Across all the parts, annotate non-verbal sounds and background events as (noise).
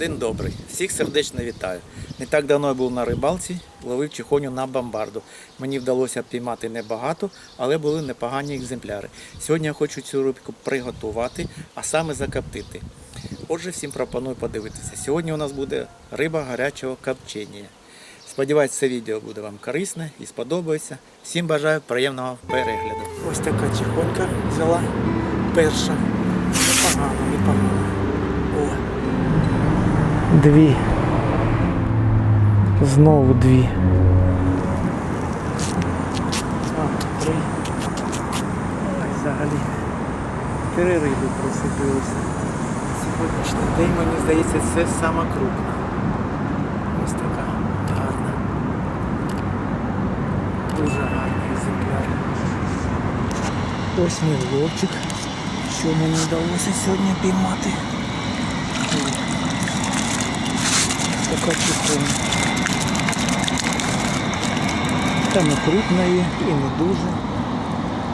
День добрий. Всіх сердечно вітаю. Не так давно я був на рибалці, ловив чихоню на бомбарду. Мені вдалося піймати небагато, але були непогані екземпляри. Сьогодні я хочу цю рибку приготувати, а саме закоптити. Отже, всім пропоную подивитися. Сьогодні у нас буде риба гарячого копчення. Сподіваюсь, це відео буде вам корисне і сподобається. Всім бажаю приємного перегляду. Ось така чихонька взяла перша. Непогано, непогано. Дві. Знову дві. А, три. Ой, взагалі. Три риби присипилися. Сьогоднішній день, мені здається, це сама крупна. Ось така гарна. Дуже гарний екземпляр. Ось мій ловчик, що мені вдалося сьогодні піймати. Чехона. Там і крупна є, і не дуже.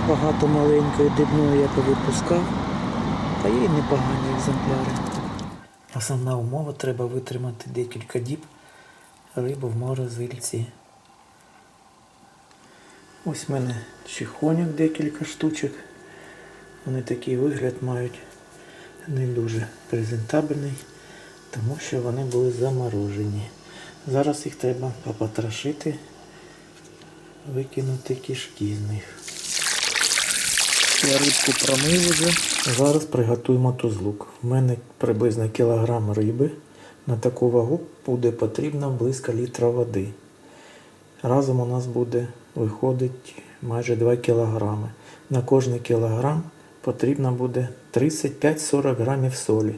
Багато маленької дрібної я повипускав, та є і непогані екземпляри. Основна умова треба витримати декілька діб рибу в морозильці. Ось в мене чихонyak декілька штучок. Вони такий вигляд мають не дуже презентабельний, тому що вони були заморожені. Зараз їх треба попотрошити, викинути кишки з них. Я рибку промив вже. Зараз приготуємо тузлук. У мене приблизно кілограм риби. На таку вагу буде потрібно близько літра води. Разом у нас буде виходить майже 2 кілограми. На кожний кілограм потрібно буде 35-40 грамів солі.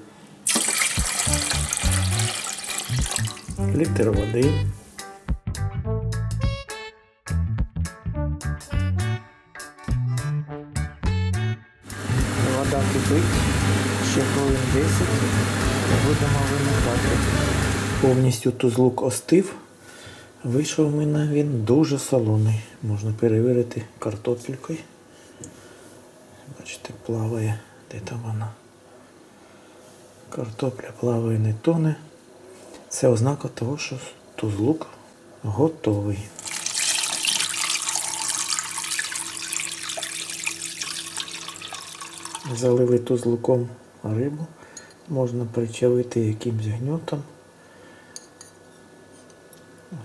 Літр води. Вода кипить, ще хвилин 10 будемо вимикати. Повністю тузлук остив. Вийшов в мене він дуже солоний. Можна перевірити картопелькою. Бачите, плаває. Де там вона? Картопля плаває, не тоне. Це ознака того, що тузлук готовий. Залили тузлуком рибу. Можна причавити якимсь гньотом.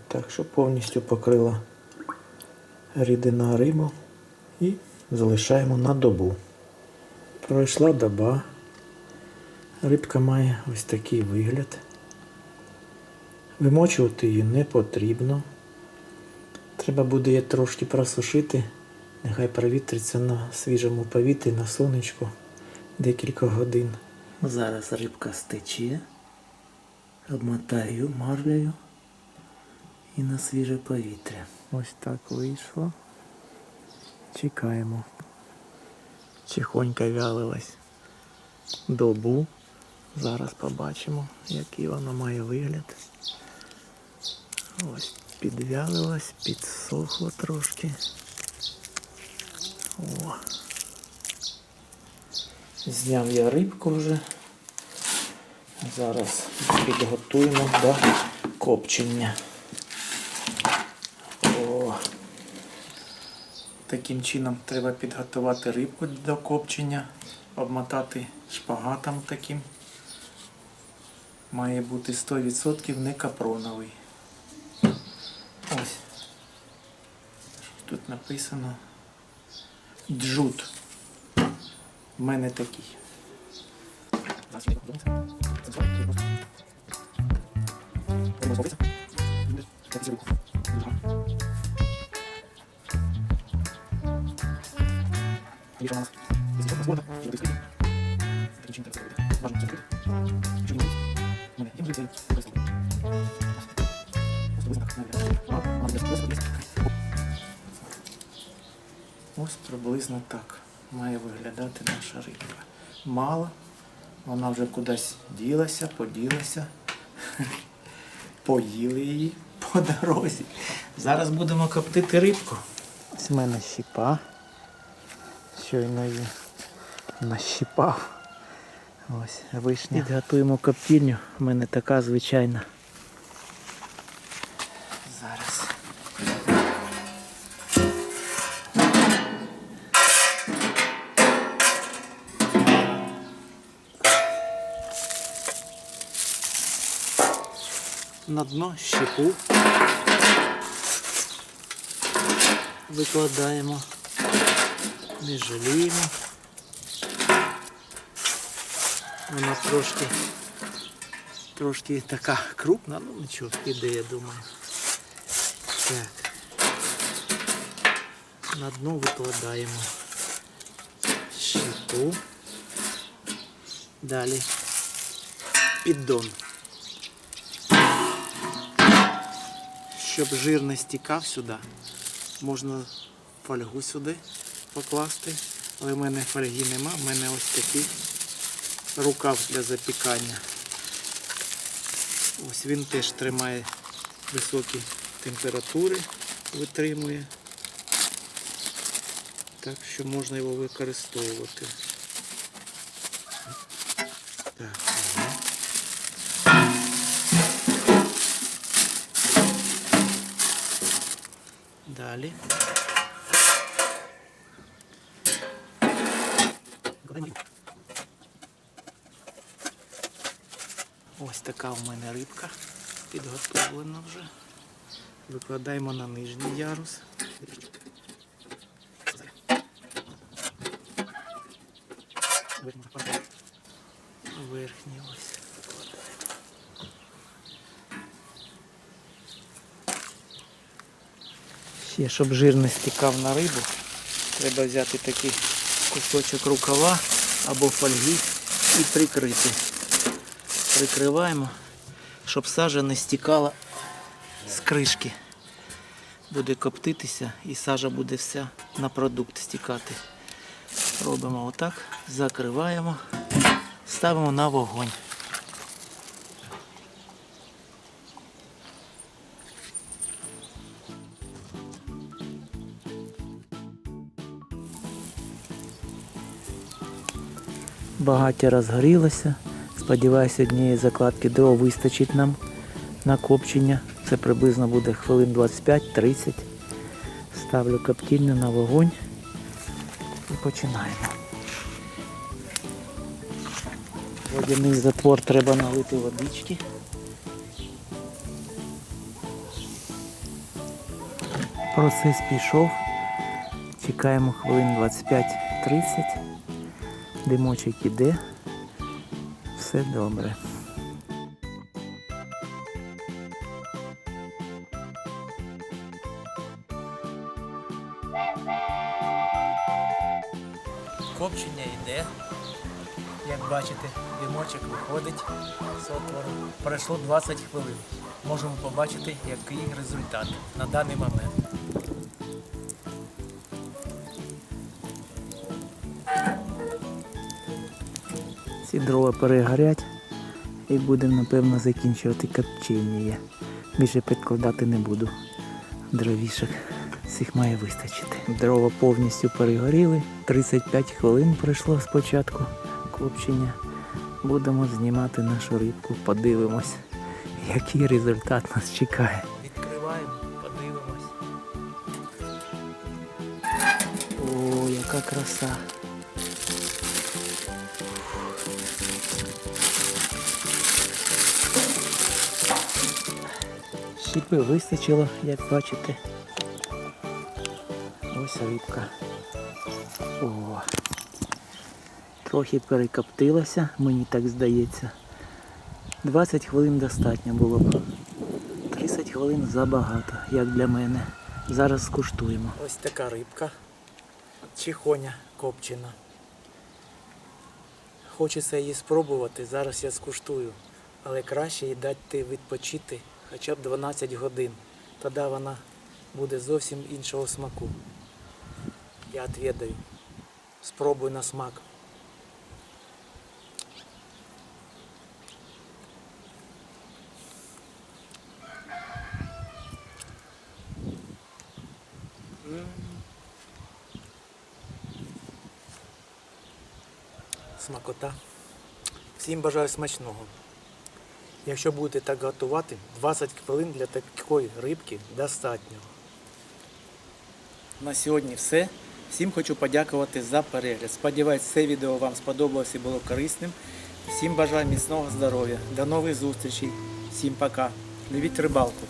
Так, щоб повністю покрила рідина рибу і залишаємо на добу. Пройшла доба. Рибка має ось такий вигляд. Вимочувати її не потрібно. Треба буде її трошки просушити. Нехай провітриться на свіжому повітрі, на сонечку декілька годин. Зараз рибка стече, обмотаю марлею і на свіже повітря. Ось так вийшло. Чекаємо. Чихонька вялилась добу. Зараз побачимо, який вона має вигляд. Ось підвялилась, підсохла трошки. О. Зняв я рибку вже. Зараз підготуємо до копчення. О. Таким чином треба підготувати рибку до копчення, обмотати шпагатом таким. Має бути 100% не капроновий. Ось. Тут написано? Джут. У мене такий. Просто? Треба Ось приблизно так має виглядати наша рибка. Мало, вона вже кудись ділася, поділася. (laughs) Поїли її по дорозі. Зараз будемо коптити рибку. В мене щіпа. Щойно її нащіпав. Ось вишня. Підготуємо коптільню. У мене така звичайна. На дно щепу викладаємо, не жаліємо. Вона трошки, трошки така крупна, ну нічого, піде, я думаю. Так. На дно викладаємо щепу. Далі піддон. Щоб жир не стікав сюди, можна фольгу сюди покласти. Але в мене фольги нема, в мене ось такий рукав для запікання. Ось він теж тримає високі температури, витримує. Так що можна його використовувати. Так, Ось така в мене рибка підготовлена вже. Викладаємо на нижній ярус. Верхній ось. Ще, щоб жир не стікав на рибу, треба взяти такий кусочок рукава або фольги і прикрити. Прикриваємо, щоб сажа не стікала з кришки. Буде коптитися і сажа буде вся на продукт стікати. Робимо отак, закриваємо, ставимо на вогонь. Багаття розгорілося. Сподіваюся, однієї закладки дров вистачить нам на копчення. Це приблизно буде хвилин 25-30. Ставлю коптільню на вогонь і починаємо. Водяний затвор треба налити водички. Процес пішов. Чекаємо хвилин 25-30. Димочок іде. Все добре. Копчення йде. Як бачите, димочок виходить з отвору. Пройшло 20 хвилин. Можемо побачити, який результат на даний момент. Ці дрова перегорять і будемо, напевно, закінчувати копчення. Більше підкладати не буду. Дровішок цих має вистачити. Дрова повністю перегоріли. 35 хвилин пройшло спочатку копчення. Будемо знімати нашу рибку, подивимось, який результат нас чекає. Відкриваємо, подивимось. О, яка краса! Щіпи вистачило, як бачите. Ось рибка. О. Трохи перекоптилася, мені так здається. 20 хвилин достатньо було б. 30 хвилин забагато, як для мене. Зараз скуштуємо. Ось така рибка. Чихоня копчена. Хочеться її спробувати, зараз я скуштую. Але краще їй дати відпочити хоча б 12 годин. Тоді вона буде зовсім іншого смаку. Я відвідаю. Спробуй на смак. Смакота. Всім бажаю смачного. Якщо будете так готувати, 20 хвилин для такої рибки достатньо. На сьогодні все. Всім хочу подякувати за перегляд. Сподіваюсь, це відео вам сподобалось і було корисним. Всім бажаю міцного здоров'я. До нових зустрічей. Всім пока. Любіть рибалку.